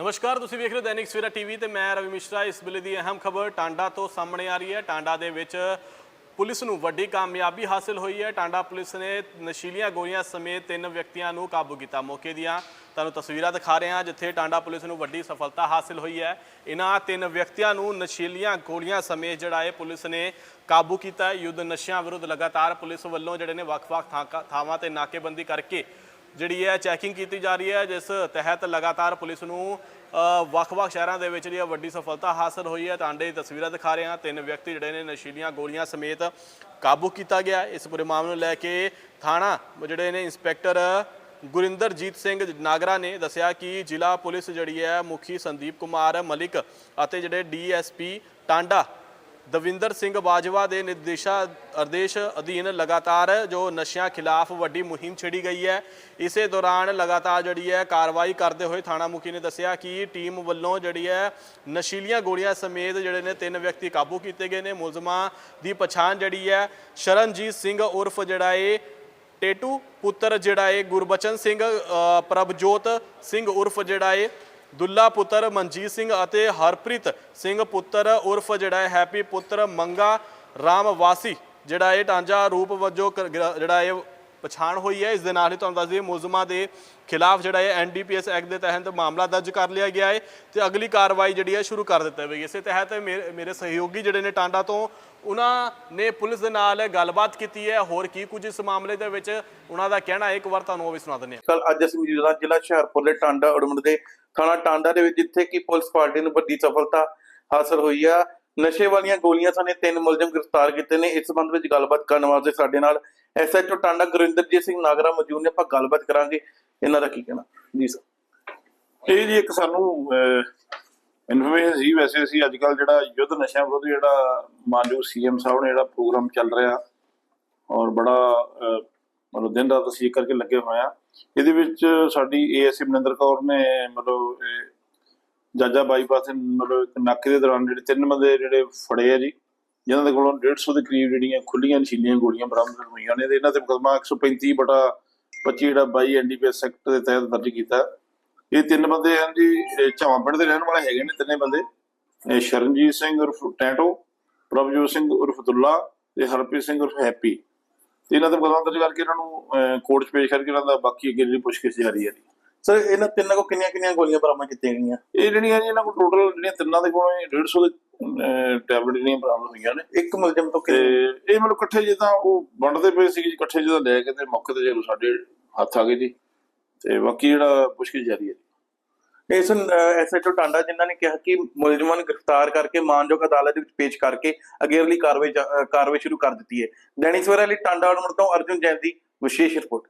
ਨਮਸਕਾਰ, ਤੁਸੀਂ ਵੇਖ ਰਹੇ ਹੋ ਦੈਨਿਕ ਸਵੇਰਾ ਟੀਵੀ ਤੇ ਮੈਂ ਰਵੀ ਮਿਸ਼ਰਾ। ਇਸ ਵੇਲੇ ਦੀ ਅਹਿਮ ਖਬਰ ਟਾਂਡਾ ਤੋਂ ਸਾਹਮਣੇ ਆ ਰਹੀ ਹੈ। ਟਾਂਡਾ ਦੇ ਵਿੱਚ ਪੁਲਿਸ ਨੂੰ ਵੱਡੀ ਕਾਮਯਾਬੀ ਹਾਸਲ ਹੋਈ ਹੈ। ਟਾਂਡਾ ਪੁਲਿਸ ਨੇ ਨਸ਼ੀਲੀਆਂ ਗੋਲੀਆਂ ਸਮੇਤ ਤਿੰਨ ਵਿਅਕਤੀਆਂ ਨੂੰ ਕਾਬੂ ਕੀਤਾ। ਮੌਕੇ ਦੀਆਂ ਤੁਹਾਨੂੰ ਤਸਵੀਰਾਂ ਦਿਖਾ ਰਹੇ ਹਾਂ, ਜਿੱਥੇ ਟਾਂਡਾ ਪੁਲਿਸ ਨੂੰ ਵੱਡੀ ਸਫਲਤਾ ਹਾਸਲ ਹੋਈ ਹੈ। ਇਹਨਾਂ ਤਿੰਨ ਵਿਅਕਤੀਆਂ ਨੂੰ ਨਸ਼ੀਲੀਆਂ ਗੋਲੀਆਂ ਸਮੇਤ ਜਿਹੜਾ ਹੈ ਪੁਲਿਸ ਨੇ ਕਾਬੂ ਕੀਤਾ ਹੈ। ਯੁੱਧ ਨਸ਼ਿਆਂ ਵਿਰੁੱਧ ਲਗਾਤਾਰ ਪੁਲਿਸ ਵੱਲੋਂ ਜਿਹੜੇ ਨੇ ਵੱਖ-ਵੱਖ ਥਾਂ- ਥਾਵਾਂ ਤੇ ਨਾਕੇਬੰਦੀ ਕਰਕੇ ਜਿਹੜੀ ਹੈ ਚੈਕਿੰਗ ਕੀਤੀ ਜਾ ਰਹੀ ਹੈ, ਜਿਸ ਤਹਿਤ ਲਗਾਤਾਰ ਪੁਲਿਸ ਨੂੰ ਵੱਖ-ਵੱਖ ਸ਼ਹਿਰਾਂ ਦੇ ਵਿੱਚ ਜਿਹੜੀ ਹੈ ਵੱਡੀ ਸਫਲਤਾ ਹਾਸਲ ਹੋਈ ਹੈ। ਟਾਂਡੇ ਦੀ ਤਸਵੀਰਾਂ ਦਿਖਾ ਰਹੇ ਹਾਂ। ਤਿੰਨ ਵਿਅਕਤੀ ਜਿਹੜੇ ਨੇ ਨਸ਼ੀਲੀਆਂ ਗੋਲੀਆਂ ਸਮੇਤ ਕਾਬੂ ਕੀਤਾ ਗਿਆ। ਇਸ ਪੂਰੇ ਮਾਮਲੇ ਨੂੰ ਲੈ ਕੇ ਥਾਣਾ ਜਿਹੜੇ ਨੇ ਇੰਸਪੈਕਟਰ ਗੁਰਿੰਦਰਜੀਤ ਸਿੰਘ ਨਾਗਰਾ ਨੇ ਦੱਸਿਆ ਕਿ ਜ਼ਿਲ੍ਹਾ ਪੁਲਿਸ ਜਿਹੜੀ ਹੈ, ਮੁਖੀ ਸੰਦੀਪ ਕੁਮਾਰ ਮਲਿਕ ਅਤੇ ਜਿਹੜੇ ਡੀਐਸਪੀ ਟਾਂਡਾ ਦਵਿੰਦਰ ਸਿੰਘ ਬਾਜਵਾ ਦੇ ਨਿਰਦੇਸ਼ਾ ਆਦੇਸ਼ ਅਧੀਨ ਲਗਾਤਾਰ ਜੋ ਨਸ਼ਿਆਂ ਖਿਲਾਫ ਵੱਡੀ ਮੁਹਿੰਮ ਛੇੜੀ ਗਈ ਹੈ, ਇਸੇ ਦੌਰਾਨ ਲਗਾਤਾਰ ਜਿਹੜੀ ਹੈ ਕਾਰਵਾਈ ਕਰਦੇ ਹੋਏ ਥਾਣਾ ਮੁਖੀ ਨੇ ਦੱਸਿਆ ਕਿ ਟੀਮ ਵੱਲੋਂ ਜਿਹੜੀ ਹੈ ਨਸ਼ੀਲੀਆਂ ਗੋਲੀਆਂ ਸਮੇਤ ਜਿਹੜੇ ਨੇ ਤਿੰਨ ਵਿਅਕਤੀ ਕਾਬੂ ਕੀਤੇ ਗਏ ਨੇ। ਮੁਲਜ਼ਮਾਂ ਦੀ ਪਛਾਣ ਜਿਹੜੀ ਹੈ ਸ਼ਰਨਜੀਤ ਸਿੰਘ ਉਰਫ ਜਿਹੜਾ ਏ, ਟੇਟੂ ਪੁੱਤਰ ਜਿਹੜਾ ਏ, ਗੁਰਬਚਨ ਸਿੰਘ ਪ੍ਰਭਜੋਤ ਸਿੰਘ ਉਰਫ ਜਿਹੜਾ ਏ ਦੁੱਲਾ ਪੁੱਤਰ ਮਨਜੀਤ ਸਿੰਘ ਅਤੇ ਹਰਪ੍ਰੀਤ ਸਿੰਘ ਪੁੱਤਰ ਉਰਫ ਜਿਹੜਾ ਹੈਪੀ ਪੁੱਤਰ ਮੰਗਾ ਰਾਮ ਵਾਸੀ ਜਿਹੜਾ ਇਹ ਟਾਂਜਾ ਰੂਪ ਵਜੋਂ ਜਿਹੜਾ ਇਹ ਪਛਾਣ ਹੋਈ ਹੈ। ਇਸ ਦੇ ਨਾਲ ਹੀ ਤੁਹਾਨੂੰ ਦੱਸ ਦਈਏ, ਮੁਲਜ਼ਮਾਂ ਦੇ ਖਿਲਾਫ ਜਿਹੜਾ ਹੈ ਐਨਡੀਪੀਐਸ ਐਕਟ ਦੇ ਤਹਿਤ ਮਾਮਲਾ ਦਰਜ ਕਰ ਲਿਆ ਗਿਆ ਹੈ ਤੇ ਅਗਲੀ ਕਾਰਵਾਈ ਜਿਹੜੀ ਹੈ ਸ਼ੁਰੂ ਕਰ ਦਿੱਤੀ ਗਈ ਇਸੇ ਤਹਿਤ ਮੇਰੇ ਸਹਿਯੋਗੀ ਜਿਹੜੇ ਨੇ ਟਾਂਡਾ ਤੋਂ, ਉਹਨਾਂ ਨੇ ਪੁਲਿਸ ਦੇ ਨਾਲ ਗੱਲਬਾਤ ਕੀਤੀ ਹੈ। ਹੋਰ ਕੀ ਕੁਝ ਇਸ ਮਾਮਲੇ ਦੇ ਵਿੱਚ ਉਹਨਾਂ ਦਾ ਕਹਿਣਾ ਇੱਕ ਵਾਰ ਤੁਹਾਨੂੰ ਉਹ ਵੀ ਸੁਣਾ ਦਿੰਦੇ ਹਾਂ। ਕੱਲ ਅੱਜ ਅਸੀਂ ਜ਼ਿਲ੍ਹਾ ਜ਼ਿਲ੍ਹਾ ਹੁਸ਼ਿਆਰਪੁਰ ਦੇ ਟਾਂਡਾ ਉੜਮਣ ਦੇ ਥਾਣਾ ਟਾਂਡਾ ਦੇ ਵਿੱਚ, ਜਿੱਥੇ ਕਿ ਪੁਲਿਸ ਪਾਰਟੀ ਨੂੰ ਵੱਡੀ ਸਫਲਤਾ ਹਾਸਲ ਹੋਈ ਆ। ਨਸ਼ੇ ਵਾਲੀਆਂ ਗੋਲੀਆਂ ਸਣੇ ਤਿੰਨ ਮੁਲਜ਼ਮ ਗ੍ਰਿਫਤਾਰ ਕੀਤੇ ਨੇ। ਇਸ ਸੰਬੰਧ ਵਿੱਚ ਗੱਲਬਾਤ ਕਰਨ ਵਾਸਤੇ ਸਾਡੇ ਨਾਲ ਐਸਐਚਓ ਟਾਂਡਾ ਗੁਰਿੰਦਰਜੀਤ ਸਿੰਘ ਨਾਗਰਾ ਮੌਜੂਦ ਨੇ, ਆਪਾਂ ਗੱਲਬਾਤ ਕਰਾਂਗੇ ਇਹਨਾਂ ਦਾ ਕੀ ਕਹਿਣਾ। ਜੀ ਸਰ ਇਹ ਜੀ ਇੱਕ ਸਾਨੂੰ ਇਨਫੋਰਮੇਸ਼ਨ ਸੀ ਵੈਸੇ ਅਸੀਂ ਅੱਜ ਕੱਲ ਜਿਹੜਾ ਯੁੱਧ ਨਸ਼ਿਆਂ ਵਿਰੁੱਧ ਜਿਹੜਾ ਮਾਨਯੋਗ ਸੀਐਮ ਸਾਹਿਬ ਨੇ ਜਿਹੜਾ ਪ੍ਰੋਗਰਾਮ ਚੱਲ ਰਿਹਾ ਔਰ ਬੜਾ ਮਤਲਬ ਦਿਨ ਰਾਤ ਅਸੀਂ ਇਹ ਕਰਕੇ ਲੱਗੇ ਹੋਏ ਆ ਇਹਦੇ ਵਿੱਚ ਸਾਡੀ ਏਐਸਏ ਮਨਿੰਦਰ ਕੌਰ ਨੇ ਮਤਲਬ, ਇਹ, ਜਾਜਾ ਬਾਈਪਾਸ ਮਤਲਬ ਨਾਕੇ ਦੇ ਦੌਰਾਨ ਜਿਹੜੇ ਤਿੰਨ ਬੰਦੇ ਜਿਹੜੇ ਫੜੇ ਆ ਜੀ ਜਿਨ੍ਹਾਂ ਦੇ ਕੋਲੋਂ 150 ਦੇ ਕਰੀਬ ਜਿਹੜੀਆਂ ਖੁੱਲੀਆਂ ਨਸ਼ੀਲੀਆਂ ਗੋਲੀਆਂ ਬਰਾਮਦ ਹੋਈਆਂ ਨੇ ਤੇ ਇਹਨਾਂ ਤੇ ਮੁਕੱਦਮਾ 135 ਬਟਾ 25 ਜਿਹੜਾ 22 ਐਨਡੀਪੀਐਸ ਐਕਟ ਦੇ ਤਹਿਤ ਦਰਜ ਕੀਤਾ। ਇਹ ਤਿੰਨ ਬੰਦੇ ਹਨ ਜੀ ਝਾਵਾਂ ਪਿੰਡ ਦੇ ਰਹਿਣ ਵਾਲੇ ਹੈਗੇ ਨੇ ਤਿੰਨੇ ਬੰਦੇ। ਸ਼ਰਨਜੀਤ ਸਿੰਘ ਉਰਫ ਟੈਂਟੋ ਪ੍ਰਭਜੋਤ ਸਿੰਘ ਉਰਫ ਦੁੱਲਾ ਤੇ ਹਰਪ੍ਰੀਤ ਸਿੰਘ ਉਰਫ ਹੈਪੀ। ਤੇ ਇਹਨਾਂ ਦੇ ਮੁਕੱਦਮਾ ਦਰਜ ਕਰਕੇ ਇਹਨਾਂ ਨੂੰ ਕੋਰਟ 'ਚ ਪੇਸ਼ ਕਰਕੇ ਇਹਨਾਂ ਦਾ ਬਾਕੀ ਅੱਗੇ ਜਿਹੜੀ ਪੁੱਛਗਿੱਛ ਜਾਰੀ ਹੈ ਜੀ। ਸਰ ਇਹਨਾਂ ਤਿੰਨਾਂ ਕੋ ਕਿੰਨੀਆਂ ਕਿੰਨੀਆਂ ਗੋਲੀਆਂ ਬਰਾਮਦ ਕੀਤੀਆਂ ਗਈਆਂ? ਇਹ ਜਿਹੜੀਆਂ ਜੀ ਇਹਨਾਂ ਕੋਲ ਟੋਟਲ ਜਿਹੜੀਆਂ ਤਿੰਨਾਂ ਦੇ ਕੋਲੋਂ 150 ਦੇ ਟੈਬਲੇਟ ਜਿਹੜੀਆਂ ਬਰਾਮਦ ਹੋਈਆਂ ਨੇ। ਇੱਕ ਮੁਲਜ਼ਮ ਤੋਂ ਕਿੰਨੇ? ਇਹ ਮਤਲਬ ਇਕੱਠੇ ਜਿੱਦਾਂ ਉਹ ਵੰਡਦੇ ਪਏ ਸੀ ਜੀ ਇਕੱਠੇ ਜਿੱਦਾਂ ਲੈ ਕੇ ਤੇ ਮੌਕੇ ਤੇ ਜਦੋਂ ਸਾਡੇ ਹੱਥ ਆ ਗਏ ਜੀ। ਤੇ ਬਾਕੀ ਜਿਹੜਾ ਪੁੱਛਗਿੱਛ ਜਾਰੀ ਹੈ ਇਸ ਐਸਐਚਓ ਟਾਂਡਾ ਜਿਨ੍ਹਾਂ ਨੇ ਕਿਹਾ ਕਿ ਮੁਲਜ਼ਮਾਂ ਨੂੰ ਗ੍ਰਿਫਤਾਰ ਕਰਕੇ ਮਾਨਯੋਗ ਅਦਾਲਤ ਵਿੱਚ ਪੇਸ਼ ਕਰਕੇ ਅਗੇਰਲੀ ਕਾਰਵਾਈ ਕਾਰਵਾਈ ਸ਼ੁਰੂ ਕਰ ਦਿੱਤੀ ਹੈ। ਦੈਨਿਕ ਸਵੇਰਾ ਲਈ ਟਾਂਡਾ ਤੋਂ ਅਰਜੁਨ ਜੈਨ ਦੀ ਵਿਸ਼ੇਸ਼ ਰਿਪੋਰਟ।